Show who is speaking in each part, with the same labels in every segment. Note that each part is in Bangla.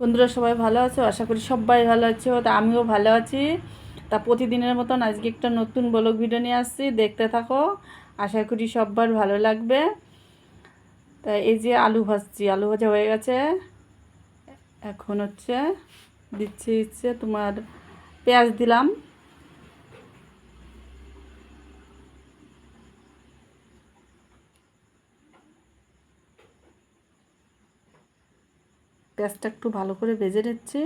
Speaker 1: বন্ধুরা সবাই ভালো আছো? আশা করি সবাই ভালো আছো। তা আমিও ভালো আছি। তা প্রতিদিনের মতন আজকে একটা নতুন ব্লগ ভিডিও নিয়ে আসছি। দেখতে থাকো। আশা করি সব্বার ভালো লাগবে। তা এই যে আলু ভাজছি। আলু ভাজা হয়ে গেছে। এখন হচ্ছে দিচ্ছি হচ্ছে তোমার পেঁয়াজ দিলাম। পেঁয়াজটা একটু ভালো করে ভেজে নিচ্ছি।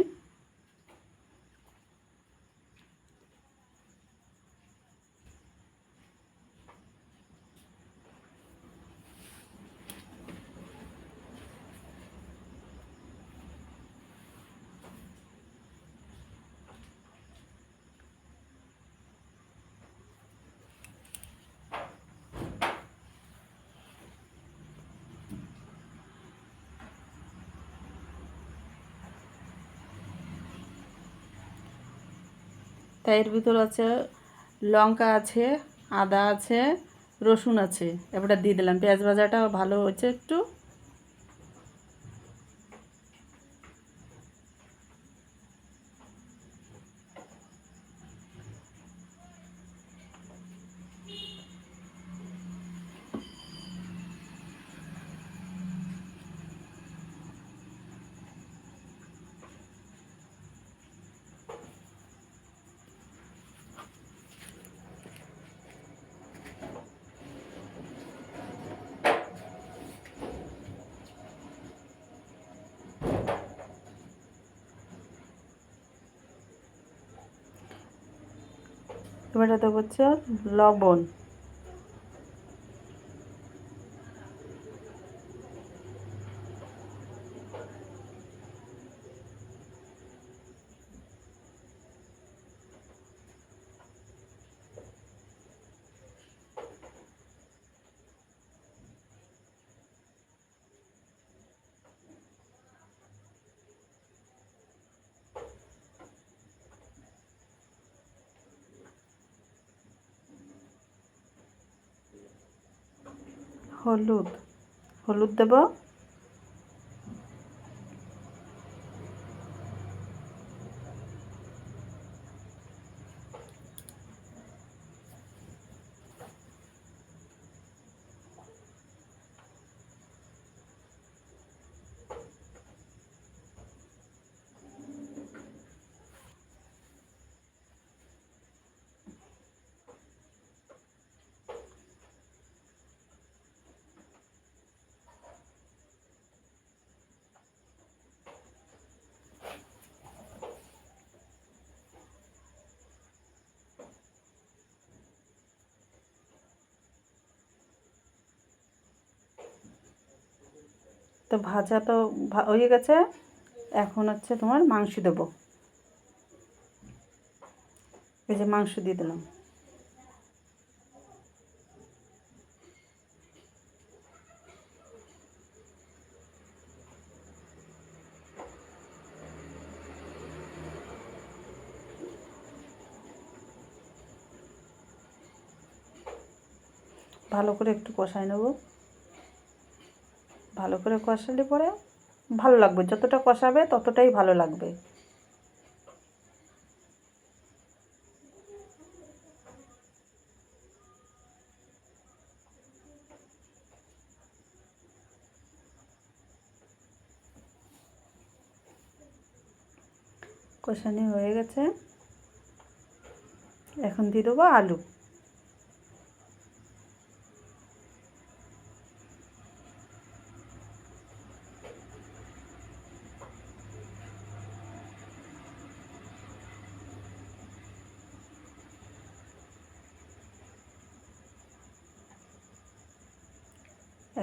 Speaker 1: তাই এর ভিতর আছে লঙ্কা আছে, আদা আছে, রসুন আছে। এবারটা দিয়ে দিলাম। পেঁয়াজ ভাজাটা ভালো হয়েছে একটু। এবারটা দেবো হচ্ছে লবণ। হলুদ। হলুদ দেব? তো ভাজা তো হয়ে গেছে। এখন হচ্ছে তোমার মাংস দেবো। এই যে মাংস দিয়ে দিলাম। ভালো করে একটু কষাই নেব। ভালো করে কষালে পরে ভালো লাগবে। যতটা কষাবে ততটাই ভালো লাগবে। কষানি হয়ে গেছে। এখন দিয়ে দেবো আলু।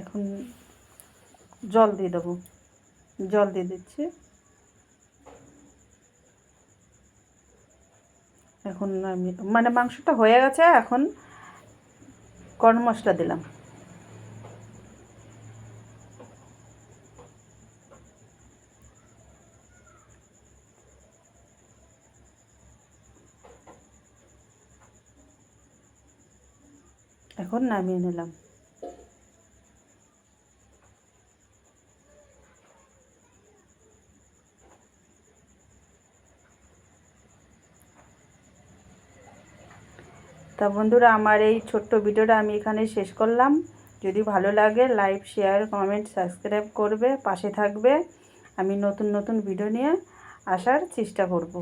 Speaker 1: এখন জল দিয়ে দেবো। জল দিয়ে দিচ্ছি। এখন আমি মানে মাংসটা হয়ে গেছে, এখন গরম মশলা দিলাম। এখন নামিয়ে নিলাম। তা বন্ধুরা, আমার এই ছোট্ট ভিডিওটা আমি এখানে শেষ করলাম। যদি ভালো লাগে, লাইক, শেয়ার, কমেন্ট, সাবস্ক্রাইব করবে, পাশে থাকবে। আমি নতুন নতুন ভিডিও নিয়ে আসার চেষ্টা করব।